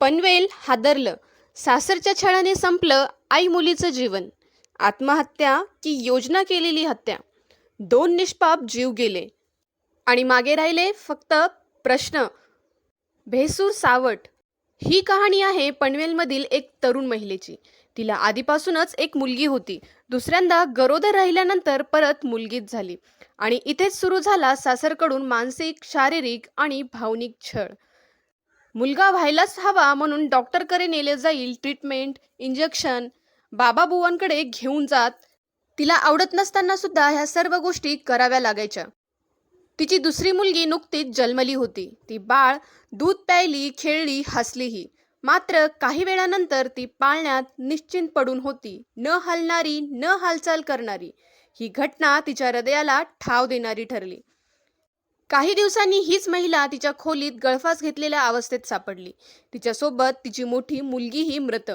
पनवेल हादरलं. सासरच्या छळाने संपलं आई मुलीचं जीवन. आत्महत्या की योजना केलेली हत्या? दोन निष्पाप जीव गेले. आणि मागे राहिले फक्त प्रश्न. भेसूर सावट. ही कहाणी आहे पनवेलमधील एक तरुण महिलेची. तिला आधीपासूनच एक मुलगी होती. दुसऱ्यांदा गरोदर राहिल्यानंतर परत मुलगीच झाली. आणि इथेच सुरू झाला सासरकडून मानसिक शारीरिक आणि भावनिक छळ. मुलगा व्हायलाच हवा म्हणून डॉक्टरकडे नेले जाईल ट्रीटमेंट इंजेक्शन बाबा बुवांकडे घेऊन जात. तिला आवडत नसताना सुद्धा ह्या सर्व गोष्टी कराव्या लागायच्या. तिची दुसरी मुलगी नुकतीच जन्मली होती. ती बाळ दूध प्यायली खेळली हसलीही. मात्र काही वेळानंतर ती पाळण्यात निश्चिंत पडून होती. न हलणारी न हालचाल करणारी. ही घटना तिच्या हृदयाला ठाव देणारी ठरली. काही दिवसांनी हीच महिला तिच्या खोलीत गळफास घेतलेल्या अवस्थेत सापडली. तिच्यासोबत तिची मोठी मुलगीही मृत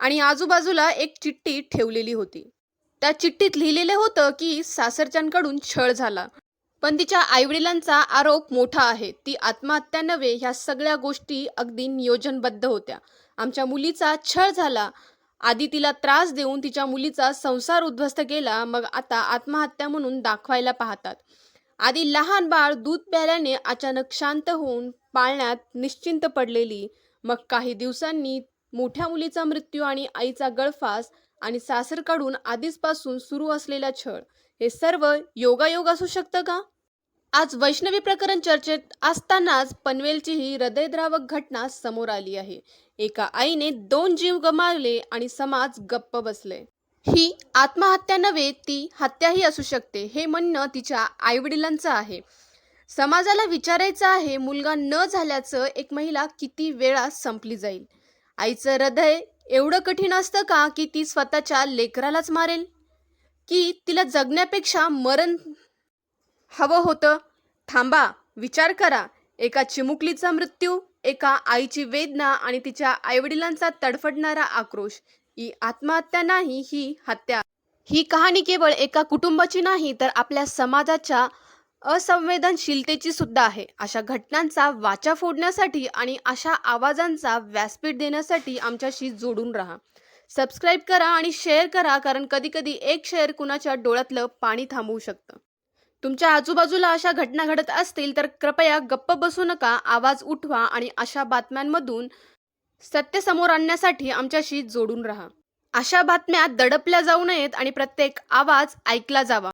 आणि आजूबाजूला एक चिठ्ठी ठेवलेली होती. त्या चिठ्ठीत लिहिलेलं होतं की सासरच्यांकडून छळ झाला. पण तिच्या आईवडिलांचा आरोप मोठा आहे. ती आत्महत्या नव्हे ह्या सगळ्या गोष्टी अगदी नियोजनबद्ध होत्या. आमच्या मुलीचा छळ झाला. आधी तिला त्रास देऊन तिच्या मुलीचा संसार उद्ध्वस्त केला मग आता आत्महत्या म्हणून दाखवायला पाहतात. आधी लहान बाळ दूध प्यायल्याने अचानक शांत होऊन पाळण्यात निश्चिंत पडलेली. मग काही दिवसांनी मोठ्या मुलीचा मृत्यू आणि आईचा गळफास आणि सासरकडून आधीचपासून सुरू असलेला छळ. हे सर्व योगायोग असू शकतं का? आज वैष्णवी प्रकरण चर्चेत असतानाच पनवेलची ही हृदयद्रावक घटना समोर आली आहे. एका आईने दोन जीव गमावले आणि समाज गप्प बसले. ही आत्महत्या नव्हे ती हत्याही असू शकते हे म्हणणं तिच्या आईवडिलांचं आहे. समाजाला विचारायचं आहे मुलगा न झाल्याचं एक महिला किती वेळा संपली जाईल? आईचं हृदय एवढं कठीण असतं का की ती स्वतःच्या लेकरालाच मारेल? की तिला जगण्यापेक्षा मरण हवं होतं? थांबा विचार करा. एका चिमुकलीचा मृत्यू एका आईची वेदना आणि तिच्या आईवडिलांचा तडफडणारा आक्रोश ही आत्महत्या नाही ही हत्या. ही कहाणी केवळ एका कुटुंबाची नाही तर आपल्या समाजाच्या असंवेदनशीलतेची सुद्धा आहे. अशा घटनांचा वाचा फोडण्यासाठी आणि अशा आवाजांचा व्यासपीठ देण्यासाठी आमच्याशी जोडून राहा. सबस्क्राईब करा आणि शेअर करा कारण कधीकधी एक शेअर कुणाच्या डोळ्यातलं पाणी थांबवू शकतं. तुमच्या आजूबाजूला अशा घटना घडत असतील तर कृपया गप्प बसू नका आवाज उठवा आणि अशा बातम्यांमधून सत्य समोर आणण्यासाठी आमच्याशी जोडून राहा. अशा बातम्या दडपल्या जाऊ नयेत आणि प्रत्येक आवाज ऐकला जावा.